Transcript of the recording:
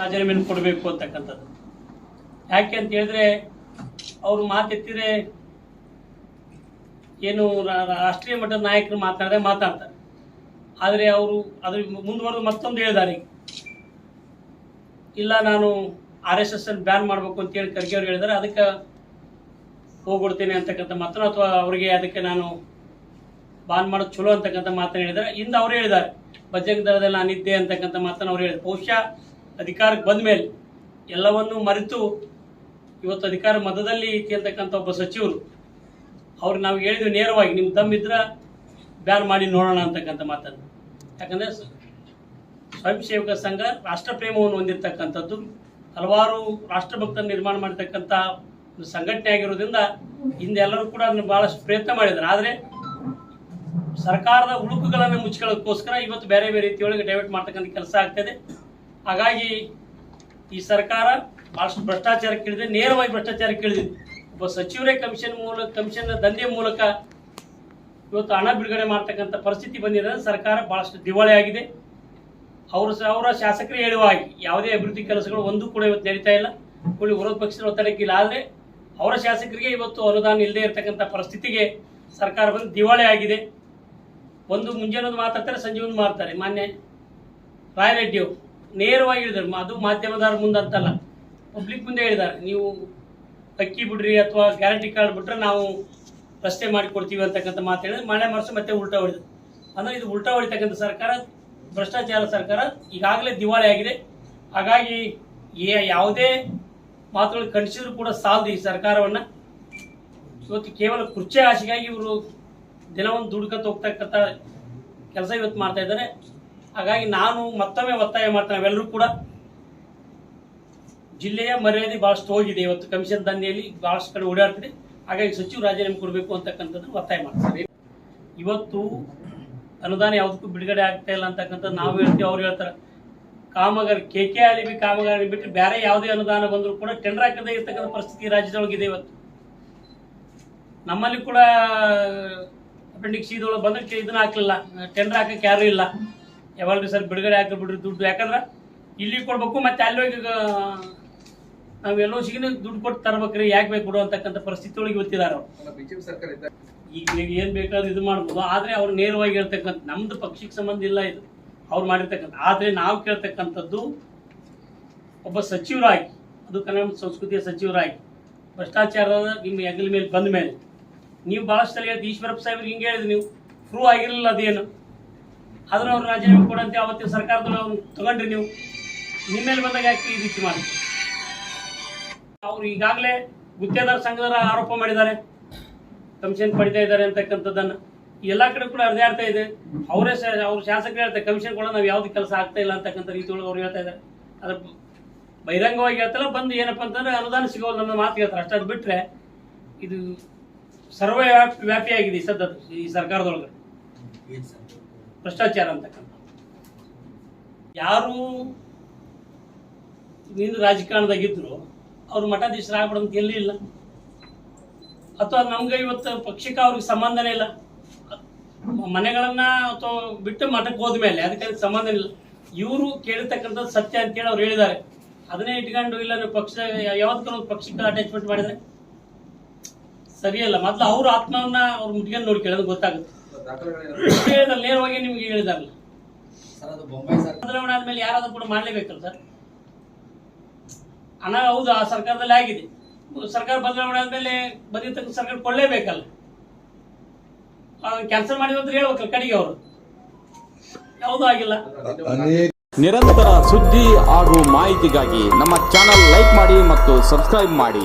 ರಾಜೀನಾಮೆಯನ್ನು ಕೊಡಬೇಕು ಅಂತಕ್ಕಂಥದ್ದು. ಯಾಕೆ ಅಂತ ಹೇಳಿದ್ರೆ, ಅವರು ಮಾತೆತ್ತಿದ್ರೆ ಏನು ರಾಷ್ಟ್ರೀಯ ಮಟ್ಟದ ನಾಯಕರು ಮಾತಾಡದೆ ಮಾತಾಡ್ತಾರೆ. ಆದರೆ ಅವರು ಅದ್ರ ಮುಂದುವರೆದು ಮತ್ತೊಂದು ಹೇಳಿದ್ದಾರೆ. ಇಲ್ಲ, ನಾನು ಆರ್ ಎಸ್ ಎಸ್ ಅನ್ನು ಬ್ಯಾನ್ ಮಾಡಬೇಕು ಅಂತೇಳಿ ಖರ್ಗೆ ಅವ್ರು ಹೇಳಿದ್ದಾರೆ. ಅದಕ್ಕೆ ಹೋಗ್ಬಿಡ್ತೇನೆ ಅಂತಕ್ಕಂಥ ಮಾತನ್ನು ಅಥವಾ ಅವರಿಗೆ ಅದಕ್ಕೆ ನಾನು ಬ್ಯಾನ್ ಮಾಡೋದು ಚಲೋ ಅಂತಕ್ಕಂಥ ಮಾತನ್ನು ಹೇಳಿದ್ದಾರೆ. ಇಂದ ಅವ್ರು ಹೇಳಿದ್ದಾರೆ. ಬಜರಂಗ ದಳದಲ್ಲಿ ನಾನಿದ್ದೆ ಅಂತಕ್ಕಂಥ ಮಾತನ್ನು ಅವ್ರು ಹೇಳಿದ್ರು ಬಹುಶಃ ಅಧಿಕಾರಕ್ಕೆ ಬಂದ ಮೇಲೆ ಎಲ್ಲವನ್ನೂ ಮರೆತು ಇವತ್ತು ಅಧಿಕಾರ ಮತದಲ್ಲಿ ಕೇಳ್ತಕ್ಕಂಥ ಒಬ್ಬ ಸಚಿವರು, ಅವ್ರಿಗೆ ನಾವು ಹೇಳಿದ್ವಿ ನೇರವಾಗಿ ನಿಮ್ಮ ಇದ್ರ ಬ್ಯಾನ್ ಮಾಡಿ ನೋಡೋಣ ಅಂತಕ್ಕಂಥ ಮಾತನ್ನು. ಯಾಕಂದರೆ ಸ್ವಯಂ ಸೇವಕ ಸಂಘ ರಾಷ್ಟ್ರ ಪ್ರೇಮವನ್ನು ಹೊಂದಿರತಕ್ಕಂಥದ್ದು, ಹಲವಾರು ರಾಷ್ಟ್ರಭಕ್ತರ ನಿರ್ಮಾಣ ಮಾಡತಕ್ಕಂಥ ಸಂಘಟನೆ ಆಗಿರೋದ್ರಿಂದ ಹಿಂದೆಲ್ಲರೂ ಕೂಡ ಅದನ್ನು ಬಹಳಷ್ಟು ಪ್ರಯತ್ನ ಮಾಡಿದ್ರು. ಆದರೆ ಸರ್ಕಾರದ ಉಳುಕುಗಳನ್ನು ಮುಚ್ಕೊಳ್ಳೋದಕ್ಕೋಸ್ಕರ ಇವತ್ತು ಬೇರೆ ಬೇರೆ ರೀತಿಯೊಳಗೆ ಡೈವರ್ಟ್ ಮಾಡ್ತಕ್ಕಂಥ ಕೆಲಸ ಆಗ್ತದೆ. ಹಾಗಾಗಿ ಈ ಸರ್ಕಾರ ಬಹಳಷ್ಟು ಭ್ರಷ್ಟಾಚಾರಕ್ಕೆ ಕೇಳಿದೆ ನೇರವಾಗಿ ಭ್ರಷ್ಟಾಚಾರಕ್ಕೆ ಕೇಳಿದೆ ಒಬ್ಬ ಸಚಿವರೇ ಕಮಿಷನ್ ಮೂಲಕ ಕಮಿಷನ್ ದಂಧೆ ಮೂಲಕ ಇವತ್ತು ಹಣ ಬಿಡುಗಡೆ ಮಾಡ್ತಕ್ಕಂಥ ಪರಿಸ್ಥಿತಿ ಬಂದಿದೆ. ಸರ್ಕಾರ ಬಹಳಷ್ಟು ದಿವಾಳಿ ಆಗಿದೆ. ಅವರು ಅವರ ಶಾಸಕರೇ ಹೇಳುವ ಹಾಗೆ, ಯಾವುದೇ ಅಭಿವೃದ್ಧಿ ಕೆಲಸಗಳು ಒಂದು ಕೂಡ ಇವತ್ತು ನಡೀತಾ ಇಲ್ಲ. ಕೂಡ ವಿರೋಧ ಪಕ್ಷದ ಒತ್ತಡಕ್ಕೆ ಇಲ್ಲ. ಆದರೆ ಅವರ ಶಾಸಕರಿಗೆ ಇವತ್ತು ಅನುದಾನ ಇಲ್ಲದೆ ಇರತಕ್ಕಂಥ ಪರಿಸ್ಥಿತಿಗೆ ಸರ್ಕಾರ ಬಂದು ದಿವಾಳಿ ಆಗಿದೆ. ಒಂದು ಮುಂಜಾನೆ ಒಂದು ಮಾತಾಡ್ತಾರೆ, ಸಂಜೆ ಒಂದು ಮಾಡ್ತಾರೆ ಮಾನ್ಯ ರಾಯರೆಡ್ಡಿ ಅವರು. ನೇರವಾಗಿ ಹೇಳಿದ್ದಾರೆ ಅದು ಮಾಧ್ಯಮದವ್ರ ಮುಂದೆ ಅಂತಲ್ಲ ಪಬ್ಲಿಕ್ ಮುಂದೆ ಹೇಳಿದ್ದಾರೆ. ನೀವು ಅಕ್ಕಿ ಬಿಡ್ರಿ ಅಥವಾ ಗ್ಯಾರಂಟಿ ಕಾರ್ಡ್ ಬಿಟ್ರೆ ನಾವು ರಸ್ತೆ ಮಾಡಿಕೊಡ್ತೀವಿ ಅಂತಕ್ಕಂಥ ಮಾತು ಹೇಳಿದ್ರೆ ಮಳೆ ಮನಸ್ಸು ಮತ್ತೆ ಉಲ್ಟಾ ಹೊಡೆದು ಅಂದ್ರೆ ಇದು ಉಲ್ಟಾ ಹೊಡಿತಕ್ಕಂಥ ಸರ್ಕಾರ, ಭ್ರಷ್ಟಾಚಾರ ಸರ್ಕಾರ ಈಗಾಗಲೇ ದಿವಾಳಿ ಆಗಿದೆ. ಹಾಗಾಗಿ ಯಾವುದೇ ಮಾತುಗಳು ಖಂಡಿಸಿದ್ರು ಕೂಡ ಸಾಲದು ಈ ಸರ್ಕಾರವನ್ನು. ಇವತ್ತು ಕೇವಲ ಕುರ್ಚಿ ಆಶೆಗಾಗಿ ಇವರು ದಿನವನ್ನು ದುಡ್ಕಂತ ಹೋಗ್ತಕ್ಕಂಥ ಕೆಲಸ ಇವತ್ತು ಮಾಡ್ತಾ ಇದ್ದಾರೆ. ಹಾಗಾಗಿ ನಾನು ಮತ್ತೊಮ್ಮೆ ಒತ್ತಾಯ ಮಾಡ್ತೇನೆ, ನಾವೆಲ್ಲರೂ ಕೂಡ ಜಿಲ್ಲೆಯ ಮರ್ಯಾದೆ ಭಾಳಷ್ಟು ಹೋಗಿದೆ. ಇವತ್ತು ಕಮಿಷನ್ ದಂಧೆಯಲ್ಲಿ ಭಾಳಷ್ಟು ಕಡೆ ಓಡಾಡ್ತಿದೆ. ಹಾಗಾಗಿ ಸಚಿವ ರಾಜೀನಾಮೆ ಕೊಡಬೇಕು ಅಂತಕ್ಕಂಥದ್ದು ಒತ್ತಾಯ ಮಾಡ್ತಾರೆ ಇವತ್ತು ಅನುದಾನ ಯಾವುದಕ್ಕೂ ಬಿಡುಗಡೆ ಆಗ್ತಾ ಇಲ್ಲ ಅಂತಕ್ಕಂಥದ್ದು ನಾವು ಹೇಳ್ತೀವಿ, ಅವ್ರು ಹೇಳ್ತಾರೆ. ಕಾಮಗಾರಿ, ಕೆ ಕೆ ಬಿ ಕಾಮಗಾರಿ ಬಿಟ್ಟು ಬೇರೆ ಯಾವುದೇ ಅನುದಾನ ಬಂದರೂ ಕೂಡ ಟೆಂಡರ್ ಹಾಕದೇ ಇರ್ತಕ್ಕಂಥ ಪರಿಸ್ಥಿತಿ ರಾಜ್ಯದೊಳಗಿದೆ ಇವತ್ತು. ನಮ್ಮಲ್ಲಿ ಕೂಡ ಅಪೆಂಡಿಕ್ಸ್ ಇದೊಳಗೆ ಬಂದಕ್ಕೆ ಇದನ್ನ ಹಾಕಲಿಲ್ಲ ಟೆಂಡರ್ ಹಾಕಕ್ಕೆ ಯಾರು ಇಲ್ಲ. ಯಾವಾಗಲೂ ಸರ್ ಬಿಡುಗಡೆ ಹಾಕಿ ಬಿಡ್ರಿ ದುಡ್ಡು. ಯಾಕಂದ್ರೆ ಇಲ್ಲಿ ಕೊಡ್ಬೇಕು ಮತ್ತೆ ಅಲ್ಲಿ ಹೋಗಿ ನಾವು ಎಲ್ಲೋ ಸಿಗಿನ ದುಡ್ಡು ಕೊಟ್ಟು ತರ್ಬೇಕ್ರಿ ಯಾಕೆ ಬೇಕು ಬಿಡು ಅಂತಕ್ಕಂಥ ಪರಿಸ್ಥಿತಿ ಒಳಗೆ ಗೊತ್ತಿದ್ದಾರೆ ಈಗ ನೀವು ಏನು ಬೇಕಾದ್ರೂ ಇದು ಮಾಡ್ಬೋದು. ಆದರೆ ಅವ್ರು ನೇರವಾಗಿ ಹೇಳ್ತಕ್ಕಂಥ ನಮ್ದು ಪಕ್ಷಕ್ಕೆ ಸಂಬಂಧ ಇಲ್ಲ ಇದು. ಅವ್ರು ಮಾಡಿರ್ತಕ್ಕಂಥ ಆದರೆ ನಾವು ಕೇಳ್ತಕ್ಕಂಥದ್ದು ಒಬ್ಬ ಸಚಿವರಾಗಿ ಅದು ಕನ್ನಡ ಸಂಸ್ಕೃತಿಯ ಸಚಿವರಾಗಿ ಭ್ರಷ್ಟಾಚಾರದ ನಿಮ್ಮ ಹೆಗಲ ಮೇಲೆ ಬಂದ ಮೇಲೆ. ನೀವು ಭಾಳಷ್ಟು ಸಲ ಈಶ್ವರಪ್ಪ ಸಾಹೇಬ್ರಿಗೆ ಹಿಂಗೆ ಹೇಳಿದ್ರಿ ನೀವು ಪ್ರೂವ್ ಆಗಿರಲಿಲ್ಲ ಅದೇನು. ಆದ್ರೆ ಅವ್ರು ರಾಜೀನಾಮೆ ಕೊಡಂತೆ ಅವತ್ತಿನ ಸರ್ಕಾರದ ತಗೊಂಡ್ರಿ ನೀವು. ನಿಮ್ಮ ಮೇಲೆ ಬಂದಾಗ ಯಾಕೆ ಈ ರೀತಿ ಮಾಡಿ? ಅವ್ರು ಈಗಾಗಲೇ ಗುತ್ತೇದಾರ ಸಂಘದವರ ಆರೋಪ ಮಾಡಿದ್ದಾರೆ. ಕಮಿಷನ್ ಪಡಿತಾ ಇದ್ದಾರೆ ಅಂತಕ್ಕಂಥದ್ದನ್ನ. ಎಲ್ಲಾ ಕಡೆ ಕೂಡ ಹರಿದಾಡ್ತಾ ಇದೆ. ಅವರೇ ಅವ್ರ ಶಾಸಕರು ಹೇಳ್ತಾರೆ, ಕಮಿಷನ್ ಕೂಡ ನಾವು ಯಾವ್ದು ಕೆಲಸ ಆಗ್ತಾ ಇಲ್ಲ ಅಂತಕ್ಕಂಥ ರೀತಿಯೊಳಗೆ ಅವ್ರು ಹೇಳ್ತಾ ಇದ್ದಾರೆ. ಅದ್ರ ಬಹಿರಂಗವಾಗಿ ಹೇಳ್ತಲ್ಲ ಬಂದು ಏನಪ್ಪ ಅಂತಂದ್ರೆ ಅನುದಾನ ಸಿಗೋಲ್ಲ ನನ್ನ ಮಾತು ಹೇಳ್ತಾರೆ. ಅಷ್ಟಾದ್ ಬಿಟ್ರೆ ಇದು ಸರ್ವ ವ್ಯಾಪ್- ವ್ಯಾಪಿಯಾಗಿದೆ ಈ ಈ ಸರ್ಕಾರದೊಳಗೆ. ಭ್ರಷ್ಟಾಚಾರ ಅಂತಕ್ಕಂಥ ಯಾರು ನೀನು ರಾಜಕಾರಣದಾಗಿದ್ರು ಅವ್ರು ಮಠಾಧೀಶರಾಗ್ಬಿಡಂತ ಎಲ್ಲಿ ಇಲ್ಲ. ಅಥವಾ ನಮ್ಗೆ ಇವತ್ತು ಪಕ್ಷಕ್ಕೆ ಅವ್ರಿಗೆ ಸಂಬಂಧನೇ ಇಲ್ಲ. ಮನೆಗಳನ್ನ ಅಥವಾ ಬಿಟ್ಟು ಮಠಕ್ಕೆ ಹೋದ್ಮೇಲೆ ಅದಕ್ಕೆ ಅದಕ್ಕೆ ಸಂಬಂಧ ಇಲ್ಲ. ಇವರು ಕೇಳಿರ್ತಕ್ಕಂಥದ್ದು ಸತ್ಯ ಅಂತೇಳಿ ಅವ್ರು ಹೇಳಿದ್ದಾರೆ. ಅದನ್ನೇ ಇಟ್ಕೊಂಡು ಇಲ್ಲ ಪಕ್ಷ ಯಾವತ್ತೂ ಪಕ್ಷಕ್ಕೆ ಅಟ್ಯಾಚ್ಮೆಂಟ್ ಮಾಡಿದ್ರೆ ಸರಿಯಲ್ಲ. ಮೊದಲು ಅವ್ರ ಆತ್ಮವನ್ನ ಅವ್ರು ಮುಟ್ಕೊಂಡು ನೋಡಿ ಕೇಳೋದು ಗೊತ್ತಾಗುತ್ತೆ. ಹೇಳಿದ್ರೆ ನೇರವಾಗಿ ನಿಮ್ಗೆ ಹೇಳಿದಾರಲ್ಲ ಸರ್ ಅದು ಬೊಂಬೈ ಸರ್. ಬದಲಾವಣೆ ಆದ್ಮೇಲೆ ಯಾರಾದ್ರೂ ಕೂಡ ಮಾಡ್ಲೇಬೇಕಲ್ಲ ಸರ್? ಹಣ ಹೌದು ಆ ಸರ್ಕಾರದಲ್ಲಿ ಆಗಿದೆ. ಸರ್ಕಾರ ಬದಲಾವಣೆ ಆದ್ಮೇಲೆ ಬಂದಿರ್ತಕ್ಕಂಥ ಸರ್ಕಾರ ಕೊಡಲೇಬೇಕಲ್ಲ? ಕ್ಯಾನ್ಸಲ್ ಮಾಡಿದ್ರೆ ಅಂತ ಹೇಳ್ಬೇಕಲ್ಲ ಕಡೆಗೆ ಅವರು. ಯಾವುದೂ ಆಗಿಲ್ಲ. ನಿರಂತರ ಸುದ್ದಿ ಹಾಗೂ ಮಾಹಿತಿಗಾಗಿ ನಮ್ಮ ಚಾನಲ್ ಲೈಕ್ ಮಾಡಿ ಮತ್ತು ಸಬ್ಸ್ಕ್ರೈಬ್ ಮಾಡಿ.